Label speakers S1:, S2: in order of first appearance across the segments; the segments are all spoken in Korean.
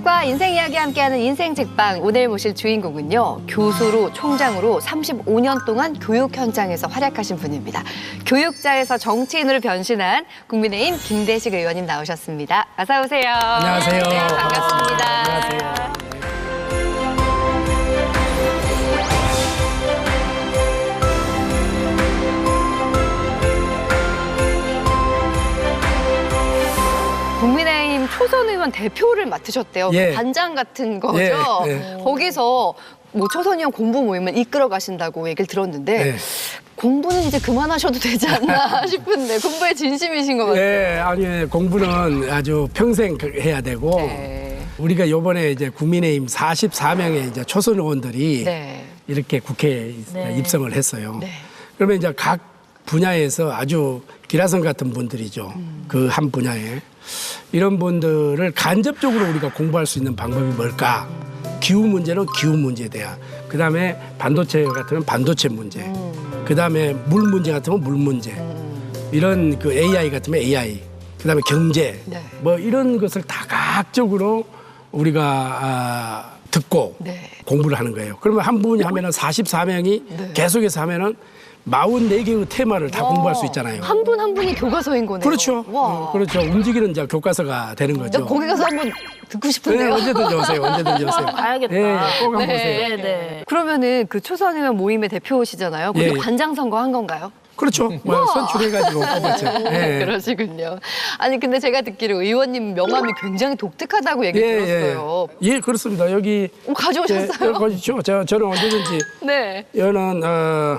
S1: 책과 인생 이야기 함께하는 인생 책방 오늘 모실 주인공은요 교수로 총장으로 35년 동안 교육 현장에서 활약하신 분입니다. 교육자에서 정치인으로 변신한 국민의힘 김대식 의원님 나오셨습니다. 어서 오세요.
S2: 안녕하세요.
S1: 네, 반갑습니다.
S2: 안녕하세요.
S1: 초선 의원 대표를 맡으셨대요.
S2: 예.
S1: 그 반장 같은 거죠.
S2: 예, 예.
S1: 거기서 뭐 초선 의원 공부 모임을 이끌어 가신다고 얘기를 들었는데
S2: 네.
S1: 공부는 이제 그만하셔도 되지 않나 싶은데 공부에 진심이신 것 같아요.
S2: 예, 아니 공부는 아주 평생 그- 해야 되고
S1: 네.
S2: 우리가 요번에 이제 국민의힘 44명의 이제 초선 의원들이
S1: 네.
S2: 이렇게 국회에
S3: 네.
S2: 입성을 했어요.
S1: 네.
S2: 그러면 이제 각 분야에서 아주 기라성 같은 분들이죠.
S1: 음.
S2: 그한 분야에 이런 분들을 간접적으로 우리가 공부할 수 있는 방법이 뭘까? 기후 문제는 기후 문제에 대한. 그 다음에 반도체 같으면 반도체 문제.
S1: 음.
S2: 그 다음에 물 문제 같으면 물 문제. 이런 그 AI 같으면 AI. 그 다음에 경제.
S1: 네.
S2: 뭐 이런 것을 다각적으로 우리가 아, 듣고
S1: 네.
S2: 공부를 하는 거예요. 그러면 한 분이 하면은 44명이
S1: 네.
S2: 계속해서 하면은 44개의 테마를 다 공부할 수 있잖아요.
S1: 한 분 한 분이 교과서인 거네요.
S2: 그렇죠.
S1: 와.
S2: 어, 그렇죠. 움직이는 이제 교과서가 되는
S1: 저
S2: 거죠.
S1: 거기 가서 한번 듣고
S2: 네,
S1: 싶은데요.
S2: 언제든지 오세요. 언제든지 오세요.
S3: 가야겠다.
S2: 예, 꼭 한번
S1: 네.
S2: 오세요.
S3: 네, 네.
S1: 그러면은 그 초선 의원 모임의 대표시잖아요. 거기
S2: 예, 예.
S1: 관장 선거 한 건가요?
S2: 그렇죠. 뭐 선출해가지고 뽑았죠. 예.
S1: 그러시군요. 아니 근데 제가 듣기로 의원님 명함이 굉장히 독특하다고 얘기 들었어요.
S2: 예, 그렇습니다. 여기
S1: 어, 가져오셨어요?
S2: 그렇죠. 저, 저는 언제든지
S1: 네.
S2: 여는 어,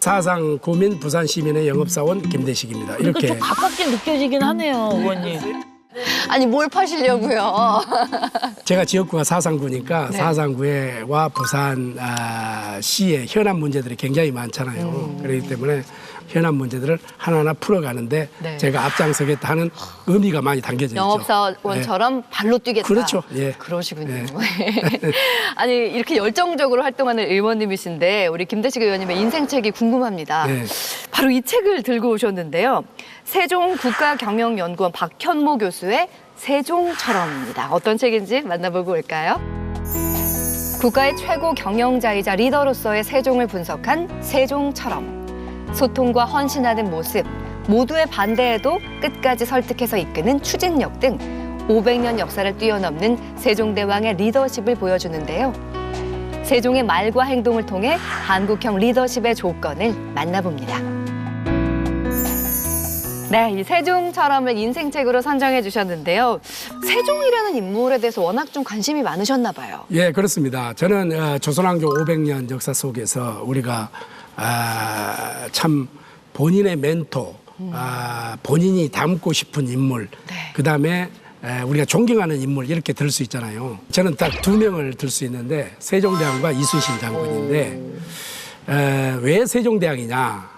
S2: 사상 구민 부산 시민의 영업사원 김대식입니다. 이렇게
S3: 좀 가깝게 느껴지긴 하네요, 의원님.
S1: 아니 뭘 파시려고요?
S2: 제가 지역구가 사상구니까
S1: 네.
S2: 사상구에와 부산 아, 시의 현안 문제들이 굉장히 많잖아요.
S1: 음.
S2: 그렇기 때문에 현안 문제들을 하나하나 풀어가는데
S1: 네.
S2: 제가 앞장서겠다 하는 의미가 많이 담겨져 있죠.
S1: 영업사원처럼 발로 뛰겠다.
S2: 그렇죠. 예.
S1: 그러시군요.
S2: 예.
S1: 아니 이렇게 열정적으로 활동하는 의원님이신데 우리 김대식 의원님의 인생책이 궁금합니다.
S2: 네.
S1: 바로 이 책을 들고 오셨는데요. 세종 국가경영연구원 박현모 교수의 세종처럼입니다. 어떤 책인지 만나보고 올까요? 국가의 최고 경영자이자 리더로서의 세종을 분석한 세종처럼 소통과 헌신하는 모습, 모두의 반대에도 끝까지 설득해서 이끄는 추진력 등 500년 역사를 뛰어넘는 세종대왕의 리더십을 보여주는데요. 세종의 말과 행동을 통해 한국형 리더십의 조건을 만나봅니다. 네, 이 세종처럼을 인생책으로 선정해 주셨는데요. 세종이라는 인물에 대해서 워낙 좀 관심이 많으셨나 봐요.
S2: 예, 그렇습니다. 저는 어, 조선왕조 500년 역사 속에서 우리가 아, 참 본인의 멘토, 아, 본인이 닮고 싶은 인물,
S1: 네.
S2: 그 다음에 우리가 존경하는 인물 이렇게 들 수 있잖아요. 저는 딱 두 명을 들 수 있는데 세종대왕과 이순신 장군인데 에, 왜 세종대왕이냐?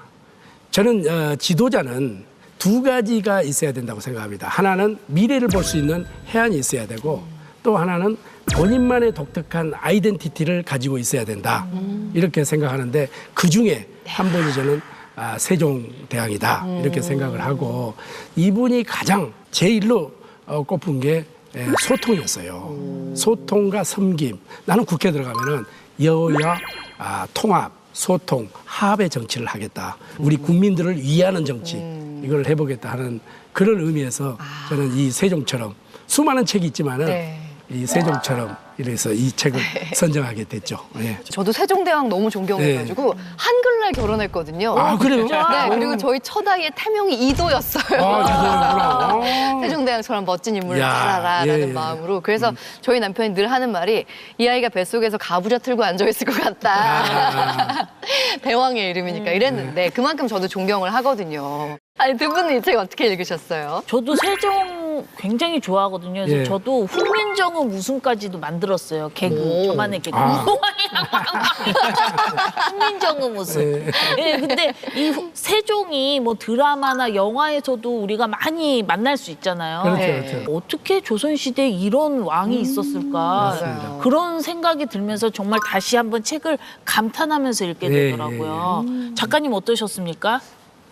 S2: 저는 어, 지도자는 두 가지가 있어야 된다고 생각합니다. 하나는 미래를 볼 수 있는 해안이 있어야 되고 또 하나는 본인만의 독특한 아이덴티티를 가지고 있어야 된다. 이렇게 생각하는데 그 중에 한 분이 저는 아, 세종대왕이다. 이렇게 생각을 하고 이분이 가장 제일로 어, 꼽은 게 에, 소통이었어요. 소통과 섬김. 나는 국회 들어가면은 여야 아, 통합, 소통, 합의 정치를 하겠다. 우리 국민들을 위하는 정치 이걸 해보겠다 하는 그런 의미에서 저는 이 세종처럼 수많은 책이 있지만은
S1: 네.
S2: 이 세종처럼 이래서 이 책을 선정하게 됐죠. 예.
S1: 저도 세종대왕 너무 존경해가지고 한글날 결혼했거든요.
S2: 아 그래요?
S1: 네, 그리고 저희 첫 아이의 태명이 이도였어요.
S2: 아, 이도구나.
S1: 세종대왕처럼 멋진 인물을
S2: 야,
S1: 따라라라는
S2: 예, 예.
S1: 마음으로. 그래서 저희 남편이 늘 하는 말이 이 아이가 뱃속에서 가부좌 틀고 앉아 있을 것 같다.
S2: 아.
S1: 대왕의 이름이니까 이랬는데 그만큼 저도 존경을 하거든요. 아니 두 분은 이 책 어떻게 읽으셨어요?
S3: 저도 세종 굉장히 좋아하거든요. 그래서
S2: 예.
S3: 저도 훈민정음 웃음까지도 만들었어요. 개그.
S1: 오.
S3: 저만의 개그.
S2: 아.
S3: 훈민정음 웃음. 예, 근데 이 후- 세종이 뭐 드라마나 영화에서도 우리가 많이 만날 수 있잖아요.
S2: 그렇죠,
S1: 네.
S2: 그렇죠.
S3: 어떻게 조선 시대에 이런 왕이 있었을까.
S1: 맞아요.
S3: 그런 생각이 들면서 정말 다시 한번 책을 감탄하면서 읽게
S2: 예,
S3: 되더라고요. 작가님 어떠셨습니까?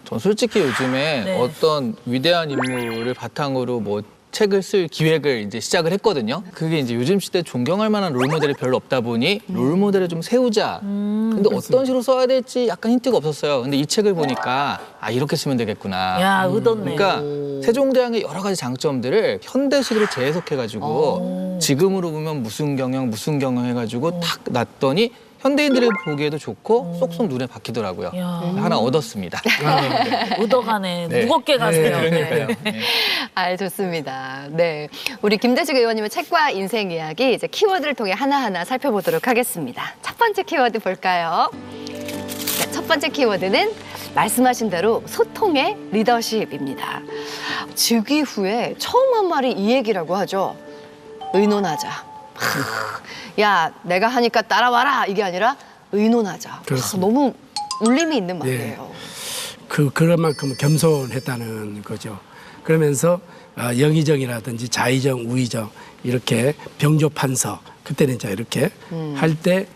S4: 전 솔직히 요즘에
S3: 네.
S4: 어떤 위대한 인물을 바탕으로 뭐 책을 쓸 기획을 이제 시작을 했거든요. 그게 이제 요즘 시대 에 존경할 만한 롤모델이 별로 없다 보니 롤모델을 좀 세우자. 근데 어떤 식으로 써야 될지 약간 힌트가 없었어요. 근데 이 책을 보니까 아 이렇게 쓰면 되겠구나.
S3: 야, 의도네.
S4: 그러니까 세종대왕의 여러 가지 장점들을 현대식으로 재해석해가지고 지금으로 보면 무슨 경영 무슨 경영 해가지고 탁 놨더니 현대인들이 보기에도 좋고 쏙쏙 눈에 박히더라고요.
S3: 야.
S4: 하나 얻었습니다.
S3: 의도가네.
S4: 네.
S3: 무겁게 가세요.
S2: 네,
S4: 그러니까요. 네.
S1: 아, 좋습니다. 네. 우리 김대식 의원님의 책과 인생 이야기 이제 키워드를 통해 하나하나 살펴보도록 하겠습니다. 첫 번째 키워드 볼까요? 네, 첫 번째 키워드는 말씀하신 대로 소통의 리더십입니다. 즉위 후에 처음 한 말이 이 얘기라고 하죠. 의논하자. 하, 야, 내가 하니까 따라와라. 이게 아니라 의논하자. 하,
S2: 그렇습니다.
S1: 너무 울림이 있는
S2: 예.
S1: 말이에요.
S2: 그 그런 만큼 겸손했다는 거죠. 그러면서 어, 영의정이라든지 자의정, 우의정 이렇게 병조판서 그때는 이제 이렇게 할 때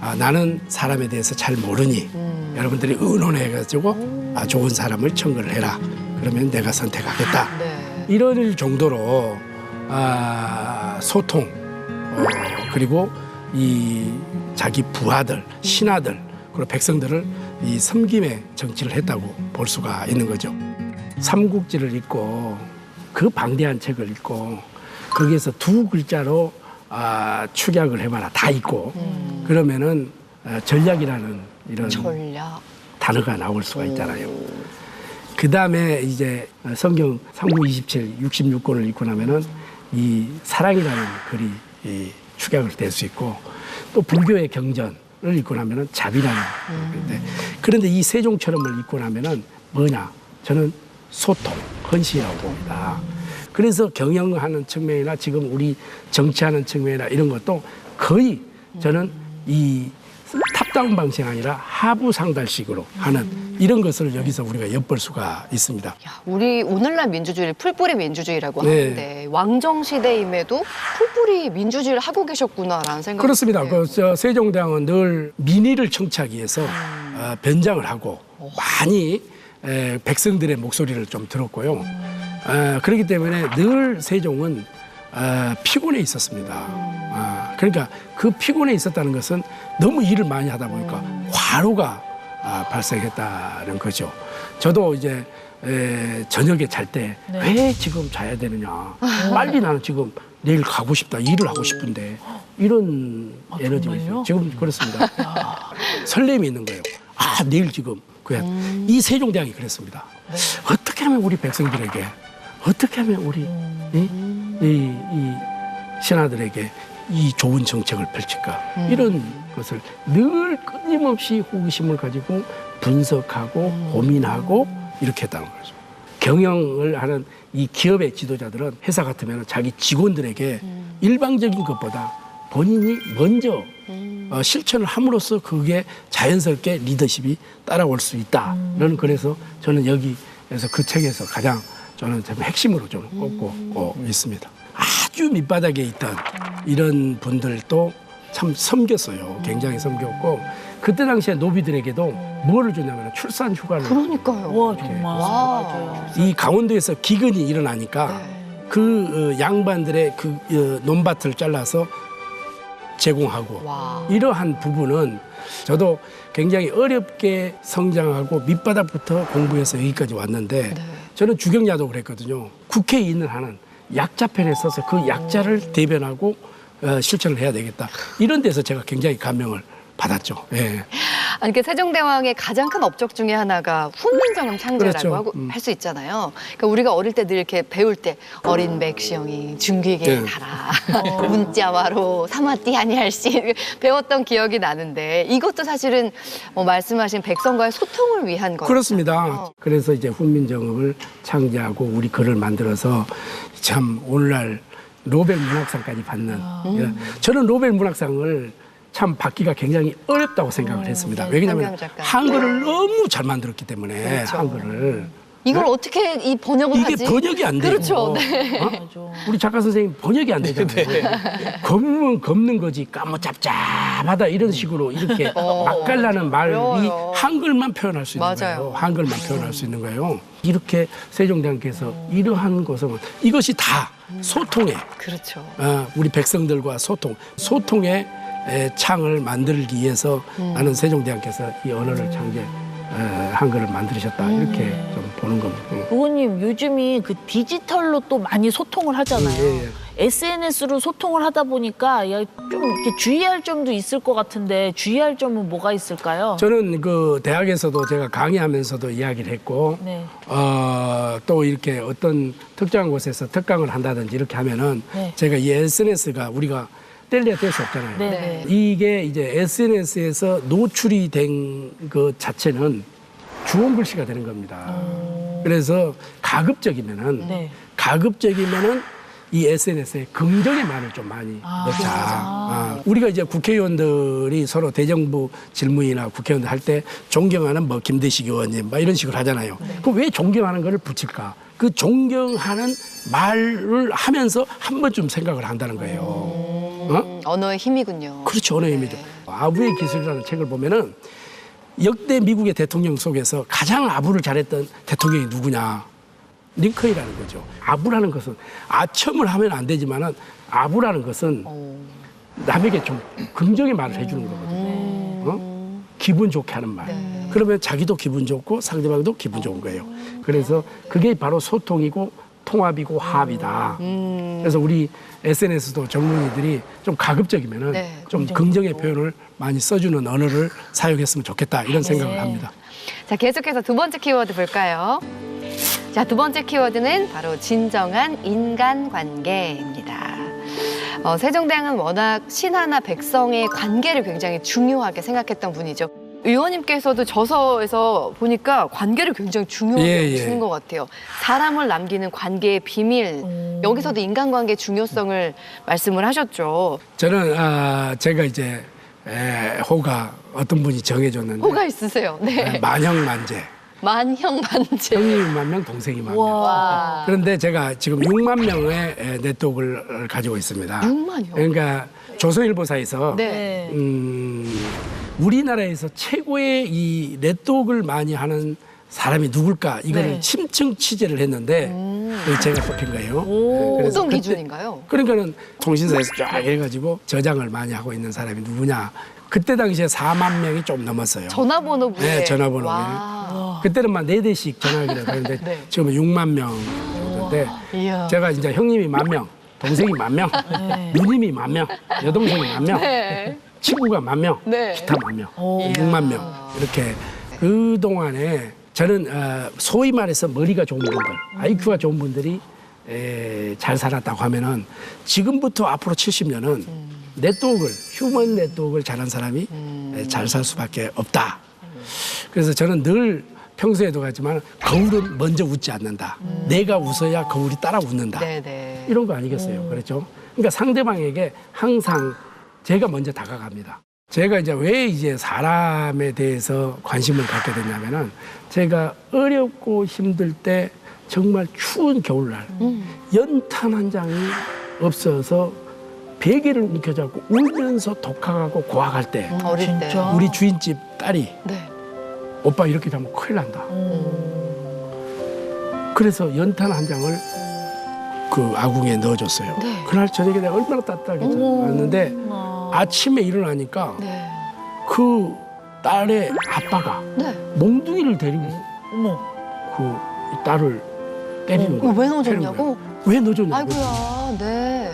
S2: 아, 나는 사람에 대해서 잘 모르니 여러분들이 의논해가지고 아, 좋은 사람을 청구를 해라. 그러면 내가 선택하겠다.
S1: 네.
S2: 이럴 정도로 아, 소통 어, 그리고 이 자기 부하들, 신하들 그리고 백성들을 이 섬김의 정치를 했다고 볼 수가 있는 거죠. 삼국지를 읽고 그 방대한 책을 읽고 거기에서 두 글자로 아, 축약을 해봐라 다 있고 그러면은 아, 전략이라는 이런
S1: 전략.
S2: 단어가 나올 수가 있잖아요. 그 다음에 이제 성경 3구 27, 66권을 읽고 나면은 이 사랑이라는 글이 이 축약을 될 수 있고 또 불교의 경전을 읽고 나면은 자비라는 글인데 그런데 이 세종처럼을 읽고 나면은 뭐냐? 저는 소통, 헌신이라고 봅니다. 그래서 경영하는 측면이나 지금 우리 정치하는 측면이나 이런 것도 거의 저는 이 탑다운 방식이 아니라 하부 상달식으로 하는 이런 것을 여기서 우리가 엿볼 수가 있습니다.
S1: 야, 우리 오늘날 민주주의를 풀뿌리 민주주의라고
S2: 네.
S1: 하는데 왕정 시대임에도 풀뿌리 민주주의를 하고 계셨구나라는 생각이
S2: 그렇습니다.
S1: 드네요.
S2: 그 저, 세종대왕은 늘 민의를 청취하기 위해서 어, 변장을 하고 많이 에, 백성들의 목소리를 좀 들었고요. 어, 그렇기 때문에 늘 세종은 어, 피곤해 있었습니다. 아, 그러니까 그 피곤해 있었다는 것은 너무 일을 많이 하다 보니까 과로가 아, 발생했다는 거죠. 저도 이제 에, 저녁에 잘 때왜 지금 자야 되느냐. 빨리 나는 지금 내일 가고 싶다. 일을 하고 싶은데 이런 에너지가 있어요. 지금 그렇습니다. 설렘이 있는 거예요. 아 내일 지금 그야 이 세종대왕이 그랬습니다. 어떻게 하면 우리 백성들에게 어떻게 하면 우리 이, 이, 이 신하들에게 이 좋은 정책을 펼칠까? 이런 것을 늘 끊임없이 호기심을 가지고 분석하고 고민하고 이렇게 했다는 거죠. 경영을 하는 이 기업의 지도자들은 회사 같으면 자기 직원들에게 일방적인 것보다 본인이 먼저 어, 실천을 함으로써 그게 자연스럽게 리더십이 따라올 수 있다는 그래서 저는 여기에서 그 책에서 가장 저는 좀 핵심으로 좀 꼽고 어, 있습니다. 아주 밑바닥에 있던 이런 분들도 참 섬겼어요. 굉장히 섬겼고 그때 당시에 노비들에게도 뭐를 주냐면 출산 휴가를
S1: 그러니까요.
S3: 와 정말
S1: 와.
S2: 이 강원도에서 기근이 일어나니까
S1: 네.
S2: 그 어, 양반들의 그 어, 논밭을 잘라서 제공하고
S1: 와.
S2: 이러한 부분은 저도 굉장히 어렵게 성장하고 밑바닥부터 공부해서 여기까지 왔는데
S1: 네.
S2: 저는 주경야도 그랬거든요. 국회에 있는 한은 약자 편에 서서 그 약자를 대변하고 어, 실천을 해야 되겠다. 이런 데서 제가 굉장히 감명을 받았죠. 예.
S1: 아니, 그 세종대왕의 가장 큰 업적 중에 하나가 훈민정음 창제라고
S2: 그렇죠.
S1: 하고
S2: 음.
S1: 할 수 있잖아요. 그러니까 우리가 어릴 때 늘 이렇게 배울 때 어린 백시영이 중귀에
S2: 네.
S1: 가라 문자와로 사마띠 아니할시 배웠던 기억이 나는데 이것도 사실은 뭐 말씀하신 백성과의 소통을 위한 거예요.
S2: 그렇습니다. 그래서 이제 훈민정음을 창제하고 우리 글을 만들어서 참 오늘날 노벨 문학상까지 받는. 예. 저는 노벨 문학상을 참 받기가 굉장히 어렵다고 생각을 했습니다. 왜냐하면
S1: 한강 작가.
S2: 한글을 너무 잘 만들었기 때문에
S1: 그렇죠.
S2: 한글을
S1: 이걸
S2: 네?
S1: 어떻게 이 번역을
S2: 이게
S1: 하지?
S2: 번역이 안 돼요.
S1: 그렇죠. 네.
S2: 어? 우리 작가 선생님 번역이 안 되잖아요. 검으면 검는 거지 까무잡잡하다 이런 식으로 이렇게
S1: 어.
S2: 맛깔나는 말이. 한글만 표현할 수 있는
S1: 맞아요.
S2: 거예요. 한글만 표현할 수 있는 거예요. 이렇게 세종대왕께서 이러한 것은 이것이 다 소통의
S1: 그렇죠.
S2: 어, 우리 백성들과 소통, 소통의 에, 창을 만들기 위해서
S1: 음.
S2: 나는 세종대왕께서 이 언어를 창제 에, 한글을 만드셨다 이렇게
S1: 음.
S2: 좀 보는 겁니다. 응.
S3: 의원님 요즘이 그 디지털로 또 많이 소통을 하잖아요.
S2: 예, 예.
S3: SNS로 소통을 하다 보니까 야, 좀 이렇게 주의할 점도 있을 것 같은데 주의할 점은 뭐가 있을까요?
S2: 저는 그 대학에서도 제가 강의하면서도 이야기를 했고
S3: 네.
S2: 어, 또 이렇게 어떤 특정한 곳에서 특강을 한다든지 이렇게 하면은
S3: 네.
S2: 제가 이 SNS가 우리가 뗄래야 뗄 수 없잖아요.
S3: 네.
S1: 네.
S2: 이게 이제 SNS에서 노출이 된 그 자체는 주원 글씨가 되는 겁니다. 그래서 가급적이면은
S3: 네.
S2: 가급적이면은 이 SNS에 긍정의 말을 좀 많이
S3: 아.
S2: 넣자.
S3: 아.
S2: 아, 우리가 이제 국회의원들이 서로 대정부 질문이나 국회의원들 할 때 존경하는 뭐 김대식 의원님 막 이런 식으로 하잖아요. 그럼 왜 존경하는 거를 붙일까? 그 존경하는 말을 하면서 한 번쯤 생각을 한다는 거예요. 어?
S1: 음, 언어의 힘이군요.
S2: 그렇죠. 언어의 힘이죠. 아부의 기술이라는 책을 보면은 역대 미국의 대통령 속에서 가장 아부를 잘했던 대통령이 누구냐? 링컨이라는 거죠. 아부라는 것은 아첨을 하면 안 되지만은 아부라는 것은
S1: 어.
S2: 남에게 좀 긍정의 말을 해주는 거거든요. 어? 기분 좋게 하는 말. 그러면 자기도 기분 좋고 상대방도 기분 좋은 거예요. 그래서 그게 바로 소통이고 통합이고 화합이다. 그래서 우리 SNS도 전문의들이 좀 가급적이면은
S1: 네,
S2: 좀 긍정의 표현을 많이 써주는 언어를 사용했으면 좋겠다 이런 생각을 합니다.
S1: 자, 계속해서 두 번째 키워드 볼까요? 자, 두 번째 키워드는 바로 진정한 인간관계입니다. 어, 세종대왕은 워낙 신하나 백성의 관계를 굉장히 중요하게 생각했던 분이죠. 의원님께서도 저서에서 보니까 관계를 굉장히 중요하게
S2: 예, 예.
S1: 보시는 것 같아요. 사람을 남기는 관계의 비밀. 여기서도 인간관계의 중요성을 말씀을 하셨죠.
S2: 저는 아, 제가 이제 에, 호가 어떤 분이 정해줬는데
S1: 호가 있으세요.
S2: 에,
S1: 네.
S2: 만형만제
S1: 만형만제.
S2: 형님이 만 명, 동생이 만 명.
S1: 와.
S2: 그런데 제가 지금 6만 명의 에, 네트워크를 가지고 있습니다.
S1: 6만요?
S2: 그러니까 조선일보사에서
S1: 네.
S2: 음, 우리나라에서 최고의 이 네트워크를 많이 하는 사람이 누굴까 이거를
S3: 네.
S2: 심층 취재를 했는데 제가 뽑힌 거예요.
S3: 오.
S2: 네,
S1: 어떤 기준인가요?
S2: 그러니까 통신사에서 쫙 해가지고 저장을 많이 하고 있는 사람이 누구냐. 그때 당시에 4만 명이 좀 넘었어요.
S1: 전화번호 부에.
S2: 네, 전화번호부에.
S1: 와.
S2: 그때는 막네 대씩 전화하기로 하는데
S1: 네.
S2: 지금은 6만 명 정도인데
S1: 이야.
S2: 제가 이제 형님이 만 명, 동생이 만 명, 누님이 만 명, 여동생이 만 명,
S1: 네.
S2: 친구가 만 명,
S1: 네.
S2: 기타 만 명,
S3: 오.
S2: 6만 명 이렇게 그 동안에 저는 어, 소위 말해서 머리가 좋은 분들, IQ가 좋은 분들이 에, 잘 살았다고 하면은 지금부터 앞으로 70년은 네트워크를 휴먼 네트워크를 잘한 사람이 에, 잘살 수밖에 없다. 그래서 저는 늘 평소에도 가지만 거울은 먼저 웃지 않는다. 내가 웃어야 거울이 따라 웃는다.
S1: 네네.
S2: 이런 거 아니겠어요? 그렇죠? 그러니까 상대방에게 항상 제가 먼저 다가갑니다. 제가 이제 왜 이제 사람에 대해서 관심을 갖게 됐냐면은 제가 어렵고 힘들 때 정말 추운 겨울날 연탄 한 장이 없어서 베개를 움켜잡고 울면서 독학하고 고학할 때
S1: 어릴 때.
S3: 진짜?
S2: 우리 주인집 딸이
S1: 네.
S2: 오빠 이렇게 되면 큰일 난다. 그래서 연탄 한 장을 그 아궁이에 넣어줬어요.
S1: 네.
S2: 그날 저녁에 내가 얼마나 따뜻하게 왔는데 아침에 일어나니까
S1: 네.
S2: 그 딸의 아빠가
S1: 네.
S2: 몽둥이를 데리고
S3: 어머.
S2: 그이 딸을 때리는 거예요.
S1: 왜 넣어줬냐고?
S2: 왜 넣어줬냐고.
S1: 아이고야. 네.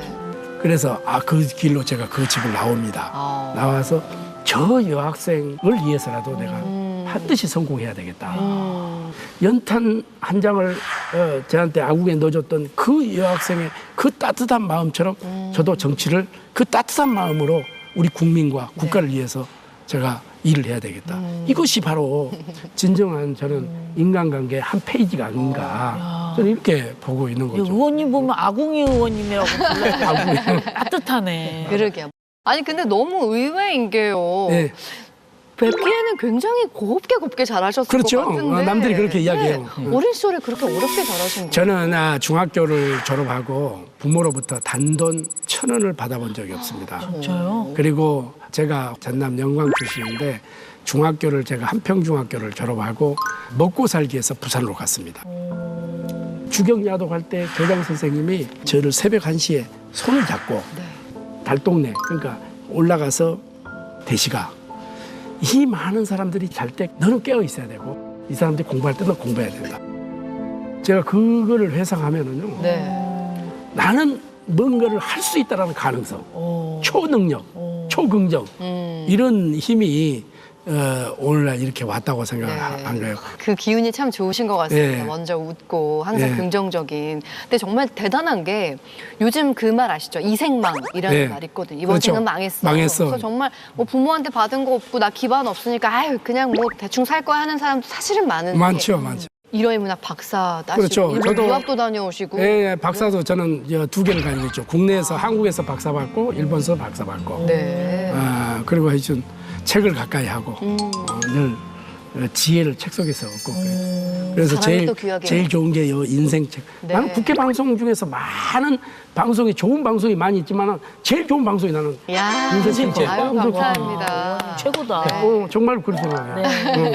S2: 그래서 아 그 길로 제가 그 집을 나옵니다.
S1: 아.
S2: 나와서 저 여학생을 위해서라도 내가 반드시 성공해야 되겠다.
S1: 음.
S2: 연탄 한 장을 어, 저한테 아궁에 넣어줬던 그 여학생의 그 따뜻한 마음처럼 저도 정치를 그 따뜻한 마음으로 우리 국민과 국가를 위해서 제가 일을 해야 되겠다. 이것이 바로 진정한 저는 인간관계 한 페이지가 아닌가. 저는 이렇게 보고 있는
S3: 이
S2: 거죠.
S3: 의원님 보면 아궁이 의원님이라고 불러요. 따뜻하네.
S1: 그러게요. 아니 근데 너무 의외인 게요.
S2: 네.
S1: 뵙기에는 굉장히 곱게 곱게 잘하셨을
S2: 그렇죠.
S1: 것 같은데.
S2: 어, 남들이 그렇게 이야기해요. 음.
S1: 어린 시절에 그렇게 어렵게 잘하신 거예요?
S2: 저는 아, 중학교를 졸업하고 부모로부터 단돈 천 원을 받아본 적이 없습니다.
S3: 진짜요?
S2: 그리고 제가 전남 영광 출신인데 중학교를 제가 한평중학교를 졸업하고 먹고 살기 위해서 부산으로 갔습니다. 주경야도 갈때 교장 선생님이 저를 새벽 1시에 손을 잡고 달동네 그러니까 올라가서 대시가 이 많은 사람들이 잘 때 너는 깨어 있어야 되고 이 사람들이 공부할 때는 공부해야 된다. 제가 그거를 회상하면은요.
S1: 네.
S2: 나는 뭔가를 할 수 있다라는 가능성, 초능력, 초긍정
S1: 음.
S2: 이런 힘이 어, 오늘날 이렇게 왔다고 생각한
S1: 네.
S2: 거예요.
S1: 그 기운이 참 좋으신 것 같습니다.
S2: 네.
S1: 먼저 웃고 항상
S2: 네.
S1: 긍정적인. 근데 정말 대단한 게 요즘 그 말 아시죠? 이생망이라는
S2: 네.
S1: 말 있거든요. 이번
S2: 그렇죠.
S1: 생은 망했어.
S2: 망했어.
S1: 그래서 정말 뭐 부모한테 받은 거 없고 나 기반 없으니까 아유 그냥 뭐 대충 살 거야 하는 사람도 사실은 많은데
S2: 많죠, 많죠.
S1: 일어의 문학 박사 따시고
S2: 그렇죠. 저도-
S1: 유학도 다녀오시고
S2: 예, 예, 박사도 저는 두 개를 가지고 있죠. 국내에서 한국에서 박사 받고 일본에서 박사 받고.
S1: 네.
S2: 아, 그리고 하여튼 책을 가까이 하고
S1: 음.
S2: 어, 늘 어, 지혜를 책 속에서 얻고 그래요. 그래서
S1: 사람이
S2: 제일
S1: 또 귀하게.
S2: 제일 좋은 게 요 인생 책.
S1: 네.
S2: 나는 국회 방송 중에서 많은 방송이 좋은 방송이 많이 있지만 제일 좋은 방송이 나는
S1: 야,
S2: 인생 책.
S1: 아유
S2: 방송.
S1: 감사합니다.
S3: 최고다.
S2: 어, 정말 그렇게 생각해요. 어.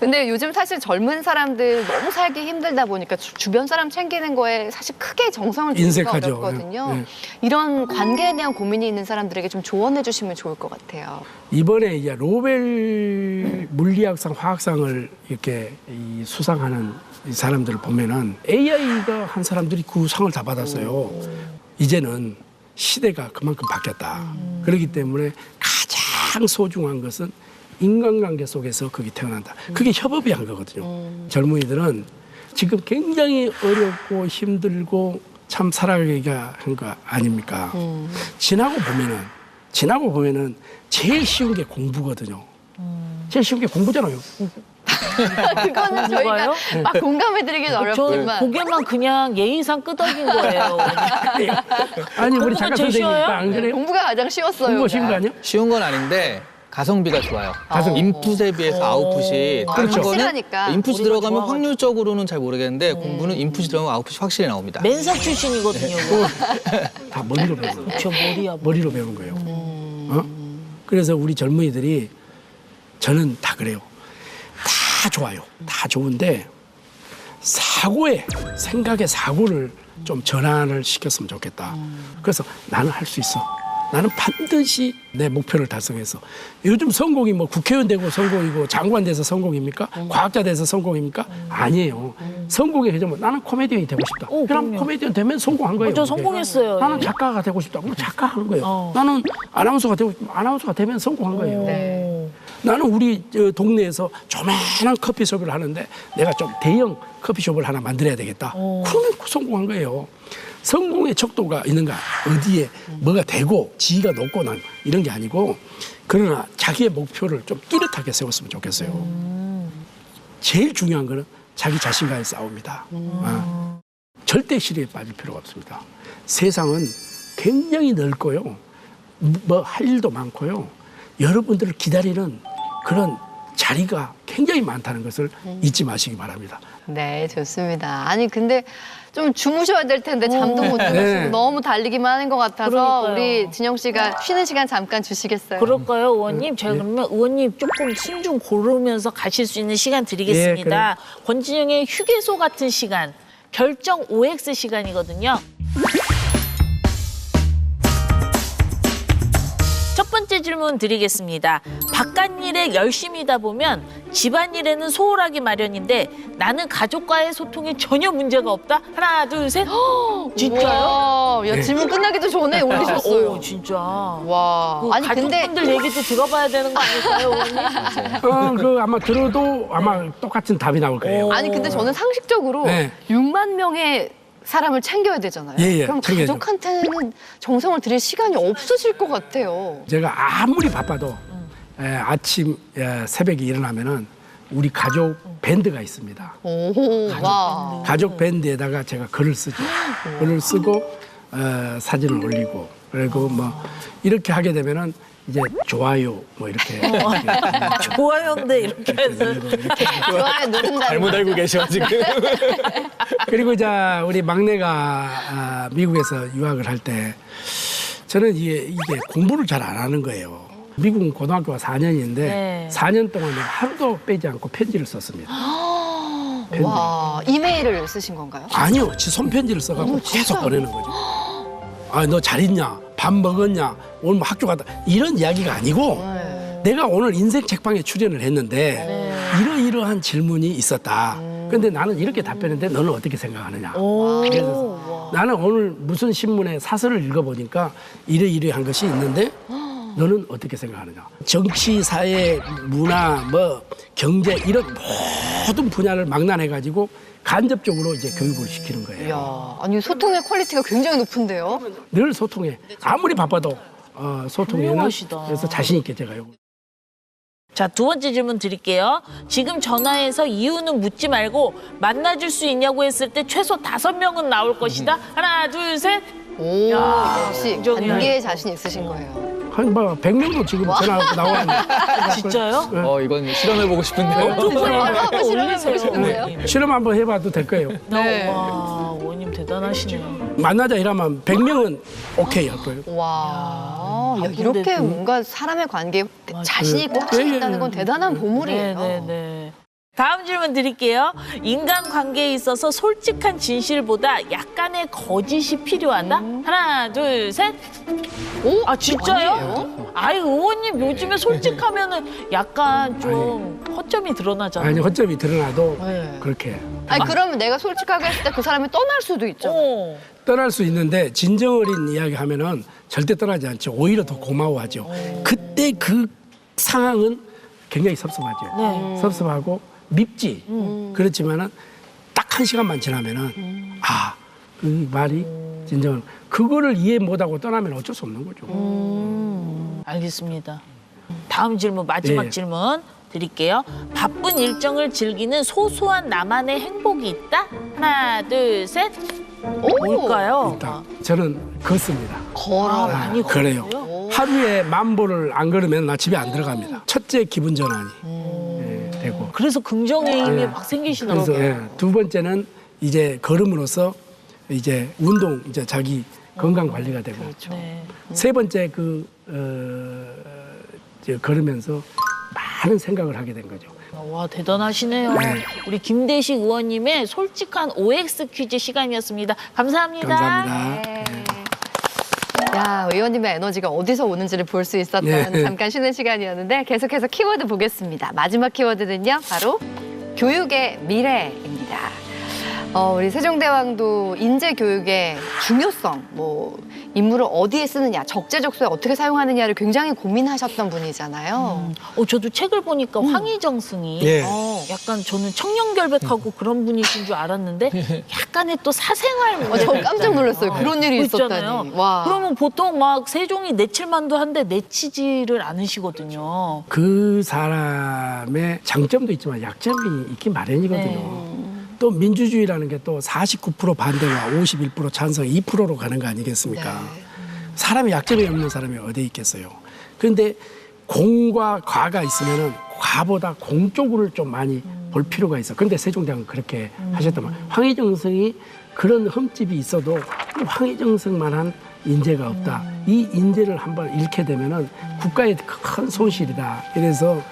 S1: 근데 요즘 사실 젊은 사람들 너무 살기 힘들다 보니까 주, 주변 사람 챙기는 거에 사실 크게 정성을
S2: 인색하죠.
S1: 어렵거든요.
S2: 예, 예.
S1: 이런 관계에 대한 고민이 있는 사람들에게 좀 조언해 주시면 좋을 것 같아요.
S2: 이번에 이제 로벨 물리학상, 화학상을 이렇게 이 수상하는 이 사람들을 보면은 AI가 한 사람들이 그 상을 다 받았어요. 이제는 시대가 그만큼 바뀌었다. 그렇기 때문에 가장 소중한 것은 인간관계 속에서 그게 태어난다. 그게 협업이 한 거거든요. 젊은이들은 지금 굉장히 어렵고 힘들고 참 살아가기가 한 거 아닙니까? 지나고 보면은 지나고 보면은 제일 쉬운 게 공부거든요. 제일 쉬운 게 공부잖아요.
S1: 그거는 저희가? 막 공감해 드리긴
S3: 저는
S1: 어렵지만
S3: 고개만 그냥 예의상 끄덕인 거예요.
S2: 아니 우리 작가? 선생님도 안 그래요?
S1: 공부가 가장 쉬웠어요.
S2: 공부 쉬운 거 아니야?
S4: 쉬운 건 아닌데 가성비가 좋아요.
S2: 가성-
S4: 인풋에 비해서 아웃풋이 다른
S2: 그렇죠.
S4: 거는
S1: 확실하니까.
S4: 인풋이
S3: 우리가
S4: 들어가면
S3: 좋아가지고.
S4: 확률적으로는 잘 모르겠는데 공부는 인풋이 들어가면 아웃풋이 확실히 나옵니다.
S3: 맨사 출신이거든요. 그거.
S2: 다 머리로 배우는 거예요.
S3: 저 머리야. 뭐.
S2: 머리로 배우는 거예요. 어? 그래서 우리 젊은이들이 저는 다 그래요. 다 좋아요. 다 좋은데 사고에 생각의 사고를 좀 전환을 시켰으면 좋겠다. 그래서 나는 할 수 있어. 나는 반드시 내 목표를 달성해서 요즘 성공이 뭐 국회의원 되고 성공이고 장관 돼서 성공입니까? 과학자 돼서 성공입니까? 아니에요. 성공의 개념은 나는 코미디언이 되고 싶다.
S3: 오,
S2: 그럼. 코미디언 되면 성공한 거예요.
S3: 저
S2: 그게.
S3: 성공했어요.
S2: 나는 작가가 되고 싶다. 그럼 작가 하는 거예요.
S3: 어.
S2: 나는 아나운서가 되고 싶으면 아나운서가 되면 성공한 거예요.
S1: 네.
S2: 나는 우리 저 동네에서 조만한 커피숍을 하는데 내가 좀 대형 커피숍을 하나 만들어야 되겠다. 그러면 성공한 거예요. 성공의 척도가 있는가 어디에 뭐가 되고 지위가 높고 난 이런 게 아니고 그러나 자기의 목표를 좀 뚜렷하게 세웠으면 좋겠어요. 제일 중요한 거는 자기 자신과의 싸움이다. 아. 절대 시리에 빠질 필요가 없습니다. 세상은 굉장히 넓고요. 뭐 할 일도 많고요. 여러분들을 기다리는 그런 자리가 굉장히 많다는 것을 잊지 마시기 바랍니다.
S1: 네, 좋습니다. 아니 근데 좀 주무셔야 될 텐데 잠도 못 주무시고
S2: 네.
S1: 너무 달리기만 하는 것 같아서
S3: 그러니까요.
S1: 우리 진영 씨가 쉬는 시간 잠깐 주시겠어요?
S3: 그럴까요, 의원님? 제가 그러면 의원님 조금 숨좀 고르면서 가실 수 있는 시간 드리겠습니다. 권진영의 휴게소 같은 시간, 결정 OX 시간이거든요. 질문 드리겠습니다. 바깥일에 열심히다 보면 집안일에는 소홀하기 마련인데 나는 가족과의 소통에 전혀 문제가 없다. 하나, 둘, 셋. 진짜요?
S1: 우와, 야
S2: 네.
S1: 질문 끝나기도 전에 올리셨어요.
S3: 오, 진짜.
S1: 와,
S3: 그
S1: 아니 근데
S3: 가족분들 얘기도 들어봐야 되는 거 아닐까요, 의원님?
S2: 어, 그 아마 들어도 아마 똑같은 답이 나올 거예요.
S1: 아니 근데 저는 상식적으로
S2: 네.
S1: 6만 명의 사람을 챙겨야 되잖아요.
S2: 예, 예,
S1: 그럼
S2: 챙겨야죠.
S1: 가족한테는 정성을 들일 시간이 없으실 것 같아요.
S2: 제가 아무리 바빠도 에, 아침 에, 새벽에 일어나면은 우리 가족 밴드가 있습니다.
S1: 오, 와.
S2: 가족 밴드에다가 제가 글을 쓰죠. 글을 쓰고 어, 사진을 올리고 그리고 뭐 이렇게 하게 되면은 이제 좋아요 뭐 이렇게
S3: 좋아요인데 이렇게 해서
S1: 좋아요 누른다.
S4: 잘못 알고 계셔 지금.
S2: 그리고 이제 우리 막내가 아, 미국에서 유학을 할 때 저는 이게, 이게 공부를 잘 안 하는 거예요. 미국은 고등학교가 4년인데
S3: 네.
S2: 4년 동안 하루도 빼지 않고 편지를 썼습니다.
S1: 와 이메일을 쓰신 건가요?
S2: 아니요, 지 손편지를 써갖고
S1: 어머,
S2: 계속? 보내는 거죠. 아, 너 잘 있냐? 밥 먹었냐? 오늘 뭐 학교 갔다. 이런 이야기가 아니고
S1: 네.
S2: 내가 오늘 인생 책방에 출연을 했는데 이러이러한 질문이 있었다. 근데 나는 이렇게 답변했는데 너는 어떻게 생각하느냐? 그래서 나는 오늘 무슨 신문에 사설을 읽어보니까 이러이러한 것이 있는데 너는 어떻게 생각하느냐? 정치, 사회, 문화, 뭐 경제 이런 모든 분야를 망라해 가지고 간접적으로 이제 교육을 시키는 거예요.
S1: 이야, 아니 소통의 퀄리티가 굉장히 높은데요.
S2: 늘 소통해. 아무리 바빠도 어, 소통에는
S3: 훌륭하시다.
S2: 그래서 자신 있게 제가 요.
S3: 자, 두 번째 질문 드릴게요. 지금 전화해서 이유는 묻지 말고 만나줄 수 있냐고 했을 때 최소 다섯 명은 나올 것이다. 하나, 둘, 셋.
S1: 오
S3: 야,
S1: 역시
S3: 굉장히
S1: 관계에 자신 있으신 거예요.
S2: 한뭐 100명도 지금 전화 나왔는데
S3: 진짜요?
S4: 어 이건 실험해 보고 싶은데요.
S1: 바로 한번 실험해 보고
S3: 네.
S1: 싶은데요.
S2: 실험 한번 해봐도 될 거예요.
S1: 네.
S3: 와, 원님 대단하시네요.
S2: 만나자 이러면 100명은 오케이 할 거예요.
S1: 와, 야, 이렇게
S3: 그-
S1: 뭔가 사람의 관계에 자신 있고 확신
S2: 예, 예,
S1: 있다는 건
S2: 예.
S1: 대단한 보물이에요.
S3: 네, 네, 네. 다음 질문 드릴게요. 인간 관계에 있어서 솔직한 진실보다 약간의 거짓이 필요하다. 하나, 둘, 셋.
S1: 오,
S3: 아 진짜요?
S1: 아니에요?
S3: 아이 의원님 요즘에 솔직하면은 약간 좀 허점이 드러나잖아요.
S2: 아니 허점이 드러나도
S1: 네.
S2: 그렇게
S1: 아니 그러면 내가 솔직하게 했을 때 그 사람이 떠날 수도 있죠.
S3: 어.
S2: 떠날 수 있는데 진정 어린 이야기 하면은 절대 떠나지 않죠. 오히려 더 고마워하죠. 그때 그 상황은 굉장히 섭섭하죠.
S3: 네.
S2: 섭섭하고 밉지. 그렇지만은 딱 한 시간만 지나면은 아, 그 말이 진정 그거를 이해 못하고 떠나면 어쩔 수 없는 거죠.
S3: 알겠습니다. 다음 질문 마지막
S2: 네.
S3: 질문 드릴게요. 바쁜 일정을 즐기는 소소한 나만의 행복이 있다. 하나, 둘, 셋.
S1: 오,
S3: 뭘까요?
S2: 일단 저는 걷습니다.
S1: 걸어.
S3: 아, 많이
S2: 그래요.
S3: 걸어요?
S2: 하루에 만 보를 안 걸으면 나 집에 안 들어갑니다. 첫째 기분 전환이 예.
S3: 그래서 긍정의 힘이
S2: 네.
S3: 막 생기시더라고요.
S2: 그래서 예, 두 번째는 이제 걸음으로써 이제 운동 이제 자기 건강 관리가 되고
S3: 네.
S2: 세 번째 그 어, 이제 걸으면서 많은 생각을 하게 된 거죠.
S3: 와 대단하시네요.
S2: 네.
S3: 우리 김대식 의원님의 솔직한 OX 퀴즈 시간이었습니다. 감사합니다.
S2: 감사합니다.
S1: 네. 야, 의원님의 에너지가 어디서 오는지를 볼 수 있었던
S2: 네.
S1: 잠깐 쉬는 시간이었는데 계속해서 키워드 보겠습니다. 마지막 키워드는요, 바로 교육의 미래입니다. 어, 우리 세종대왕도 인재 교육의 중요성, 뭐 인물을 어디에 쓰느냐, 적재적소에 어떻게 사용하느냐를 굉장히 고민하셨던 분이잖아요.
S3: 어, 저도 책을 보니까 황희정 승이
S2: 예.
S3: 어, 약간 저는 청년결백하고 그런 분이신 줄 알았는데 약간의 또 사생활
S1: 어, 저 깜짝 놀랐어요. 그런 일이
S3: 있잖아요.
S1: 있었다니. 와.
S3: 그러면 보통 막 세종이 내칠만도 한데 내치지를 않으시거든요.
S2: 그 사람의 장점도 있지만 약점이 있긴 마련이거든요. 또 민주주의라는 게 또 49% 반대와 51% 찬성 2%로 가는 거 아니겠습니까?
S1: 네.
S2: 사람이 약점이 없는 사람이 어디 있겠어요. 그런데 공과 과가 있으면은 과보다 공 쪽을 좀 많이 볼 필요가 있어. 근데 세종대왕은 그렇게 하셨다면 황희정성이 그런 흠집이 있어도 황희정성만한 인재가 없다. 이 인재를 한번 잃게 되면은 국가에 큰 손실이다. 이래서 어,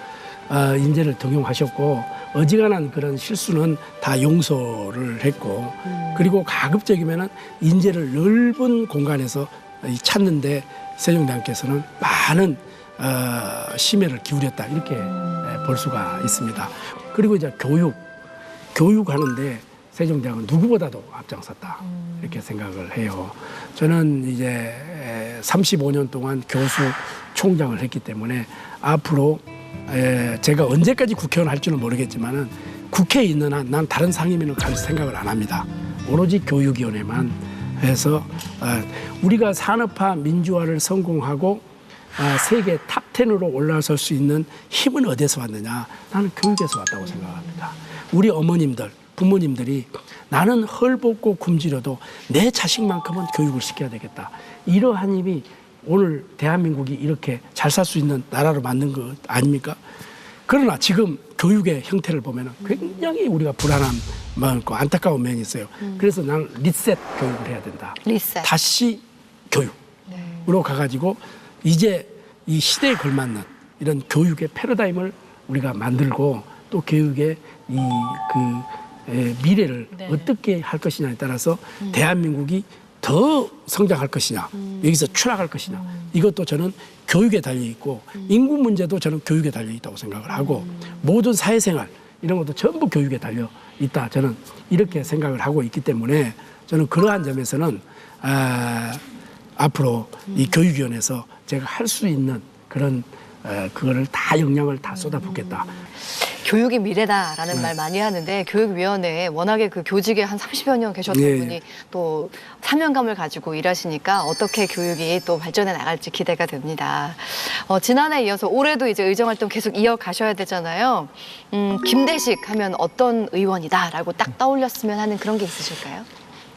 S2: 인재를 등용하셨고 어지간한 그런 실수는 다 용서를 했고 그리고 가급적이면은 인재를 넓은 공간에서 이 찾는데 세종대왕께서는 많은 어, 심혈을 기울였다 이렇게 에, 볼 수가 있습니다. 그리고 이제 교육 교육하는데 세종대왕은 누구보다도 앞장섰다 이렇게 생각을 해요. 저는 이제 에, 35년 동안 교수 총장을 했기 때문에 앞으로 에, 제가 언제까지 국회의원 할지는 모르겠지만은 국회에 있는 한 난 다른 상임위는 갈 생각을 안 합니다. 오로지 교육위원회만 해서 어, 우리가 산업화 민주화를 성공하고 아, 세계 탑 10으로 올라설 수 있는 힘은 어디서 왔느냐? 나는 교육에서 왔다고 생각합니다. 우리 어머님들, 부모님들이 나는 헐벗고 굶주려도 내 자식만큼은 교육을 시켜야 되겠다. 이러한 힘이 오늘 대한민국이 이렇게 잘 살 수 있는 나라로 만든 것 아닙니까? 그러나 지금 교육의 형태를 보면 굉장히 우리가 불안한 많고 안타까운 면이 있어요. 그래서 나는 리셋 교육을 해야 된다.
S1: 리셋.
S2: 다시 교육으로 가가지고 이제 이 시대에 걸맞는 이런 교육의 패러다임을 우리가 만들고 또 교육의 이 그 미래를
S3: 네.
S2: 어떻게 할 것이냐에 따라서 대한민국이 더 성장할 것이냐 여기서 추락할 것이냐 이것도 저는 교육에 달려 있고 인구 문제도 저는 교육에 달려 있다고 생각을 하고 모든 사회생활 이런 것도 전부 교육에 달려 있다 저는 이렇게 생각을 하고 있기 때문에 저는 그러한 점에서는 아, 앞으로 이 교육위원회에서 제가 할 수 있는 그런 어, 그거를 다 역량을 다 쏟아붓겠다.
S1: 교육이 미래다라는
S2: 네.
S1: 말 많이 하는데 교육위원회에 워낙에 그 교직에 한 30여 년 계셨던
S2: 예, 예.
S1: 분이 또 사명감을 가지고 일하시니까 어떻게 교육이 또 발전해 나갈지 기대가 됩니다. 어, 지난해 이어서 올해도 이제 의정활동 계속 이어가셔야 되잖아요. 음, 김대식 하면 어떤 의원이다라고 딱 떠올렸으면 하는 그런 게 있으실까요?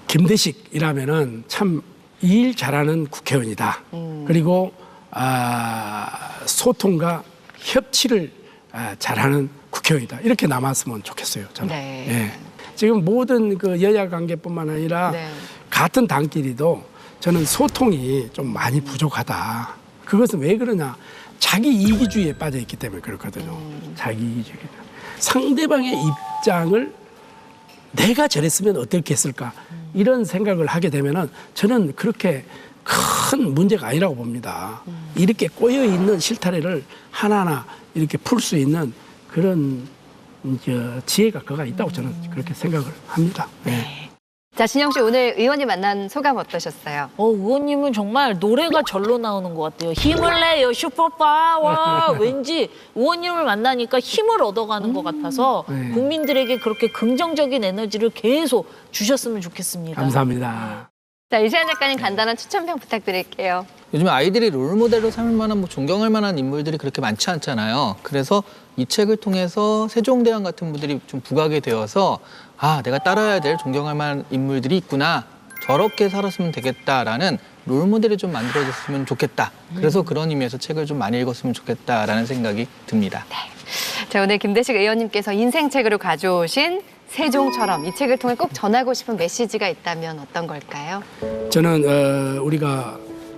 S2: 김대식이라면은 참 일 잘하는 국회의원이다.
S1: 음.
S2: 그리고 아, 소통과 협치를 아, 잘하는 국회의원이다. 이렇게 남았으면 좋겠어요. 저는.
S1: 네.
S2: 예. 지금 모든 그 여야 관계뿐만 아니라
S1: 네.
S2: 같은 당끼리도 저는 소통이 좀 많이 부족하다. 그것은 왜 그러냐? 자기 이기주의에 빠져 있기 때문에 그렇거든요. 자기 이기주의. 상대방의 입장을 내가 저랬으면 어떻게 했을까 이런 생각을 하게 되면은 저는 그렇게 큰 문제가 아니라고 봅니다. 이렇게 꼬여 있는 실타래를 하나하나 이렇게 풀 수 있는 그런 이제 지혜가 그가 있다고 저는 그렇게 생각을 합니다. 네.
S1: 자, 진영 씨 오늘 의원님 만난 소감 어떠셨어요?
S3: 어, 의원님은 정말 노래가 절로 나오는 것 같아요. 힘을 내요, 슈퍼파워. 왠지 의원님을 만나니까 힘을 얻어가는 것 같아서
S2: 네.
S3: 국민들에게 그렇게 긍정적인 에너지를 계속 주셨으면 좋겠습니다.
S2: 감사합니다.
S1: 자, 이시안 작가님 간단한 추천평 부탁드릴게요.
S4: 요즘 아이들이 롤모델로 삼을 만한 뭐 존경할 만한 인물들이 그렇게 많지 않잖아요. 그래서 이 책을 통해서 세종대왕 같은 분들이 좀 부각이 되어서 아 내가 따라야 될 존경할 만한 인물들이 있구나 저렇게 살았으면 되겠다라는 롤모델이 좀 만들어졌으면 좋겠다. 그래서 그런 의미에서 책을 좀 많이 읽었으면 좋겠다라는 생각이 듭니다.
S1: 자, 오늘 김대식 의원님께서 인생책으로 가져오신 세종처럼 이 책을 통해 꼭 전하고 싶은 메시지가 있다면 어떤 걸까요?
S2: 저는 어, 우리가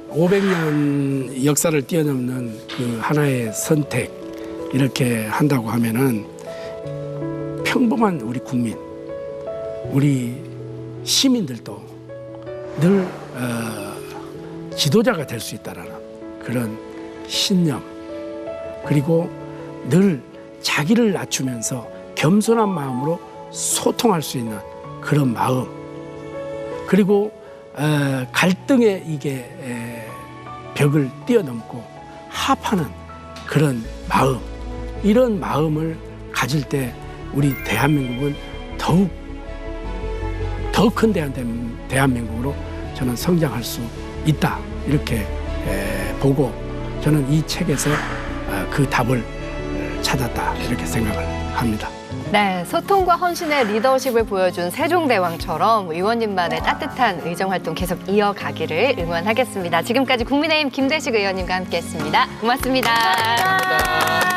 S2: 500년 역사를 뛰어넘는 그 하나의 선택 이렇게 한다고 하면은 평범한 우리 국민, 우리 시민들도 늘 어, 지도자가 될 수 있다라는 그런 신념 그리고 늘 자기를 낮추면서 겸손한 마음으로 소통할 수 있는 그런 마음. 그리고 어, 갈등의 이게 에, 벽을 뛰어넘고 합하는 그런 마음. 이런 마음을 가질 때 우리 대한민국은 더욱 더 큰 대한민국으로 저는 성장할 수 있다. 이렇게 에, 보고 저는 이 책에서 어, 그 답을 찾았다. 이렇게 생각을 합니다.
S1: 네, 소통과 헌신의 리더십을 보여준 세종대왕처럼 의원님만의 따뜻한 의정활동 계속 이어가기를 응원하겠습니다. 지금까지 국민의힘 김대식 의원님과 함께했습니다. 고맙습니다.
S3: 감사합니다.